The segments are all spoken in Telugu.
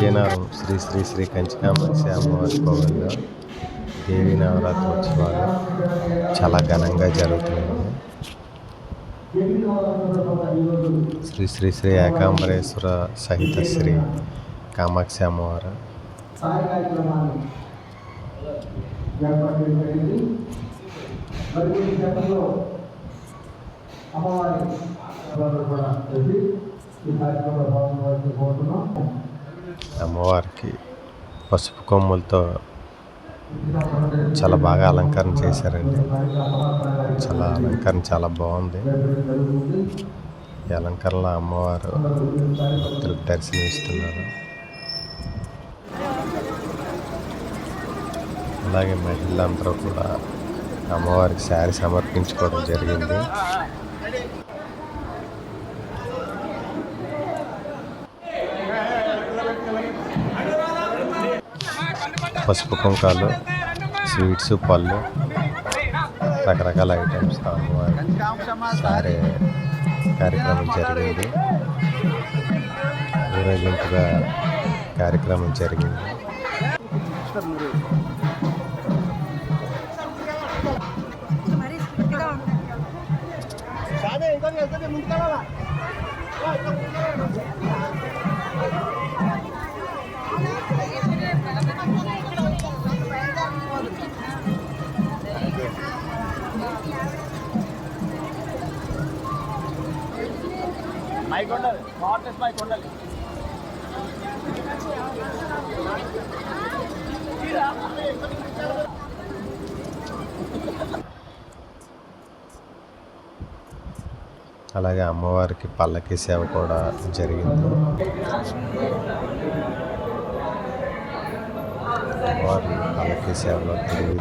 విజయనగరం శ్రీ శ్రీ శ్రీ కంచికామాక్షి అమ్మవారి కోవిల్లో దేవి నవరాత్రి ఉత్సవాలు చాలా ఘనంగా జరుగుతున్నాయి. శ్రీ శ్రీ శ్రీ ఏకాంబరేశ్వర సహిత శ్రీ కామాక్షి అమ్మవారు అమ్మవారి కూడా ఈ కార్యక్రమంలో పాల్గొనవలసి కోరుతున్నాం అమ్మవారికి పసుపు కొమ్ములతో చాలా బాగా అలంకరణ చేశారండి. చాలా అలంకరణ చాలా బాగుంది. ఈ అలంకరణలో అమ్మవారు భక్తులకు దర్శనమిస్తున్నారు. అలాగే మహిళలందరూ కూడా అమ్మవారికి శారీ సమర్పించుకోవడం జరిగింది. పసుపు కుంకాలు స్వీట్స్ పళ్ళు రకరకాల ఐటమ్స్ సారే కార్యక్రమం జరిగింది. ఊరేగింపుగా కార్యక్రమం జరిగింది. మరీ మైక్ ఉండాలి. స్మార్టెస్ట్ మైక్ ఉండాలి. అలాగే అమ్మవారికి పల్లకి సేవ కూడా జరిగింది. అమ్మవారి పల్లకి సేవలో తిరిగి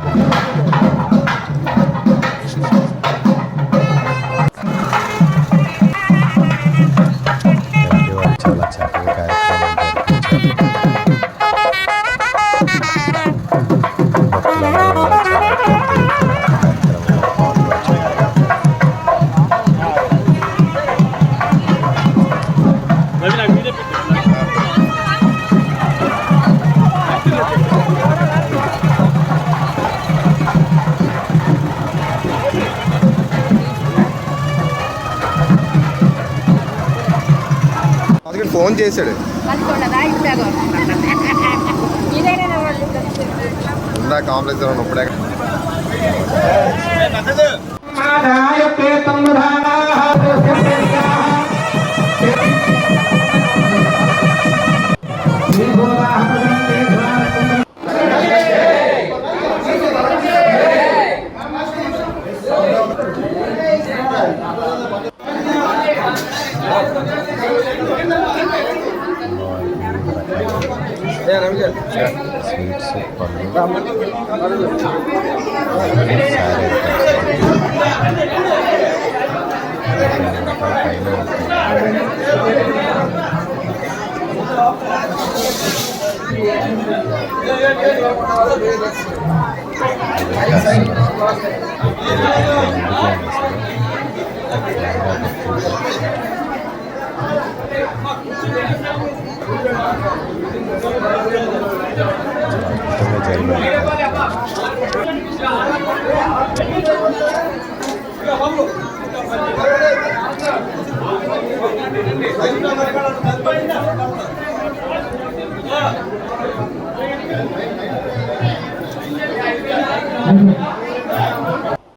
বাচ্চা ఇక్కడ ఫోన్ చేశాడు. నా కాంప్లెక్స్లో స్వీట్స్ పళ్ళు సారీ పైన అద్భుతంగా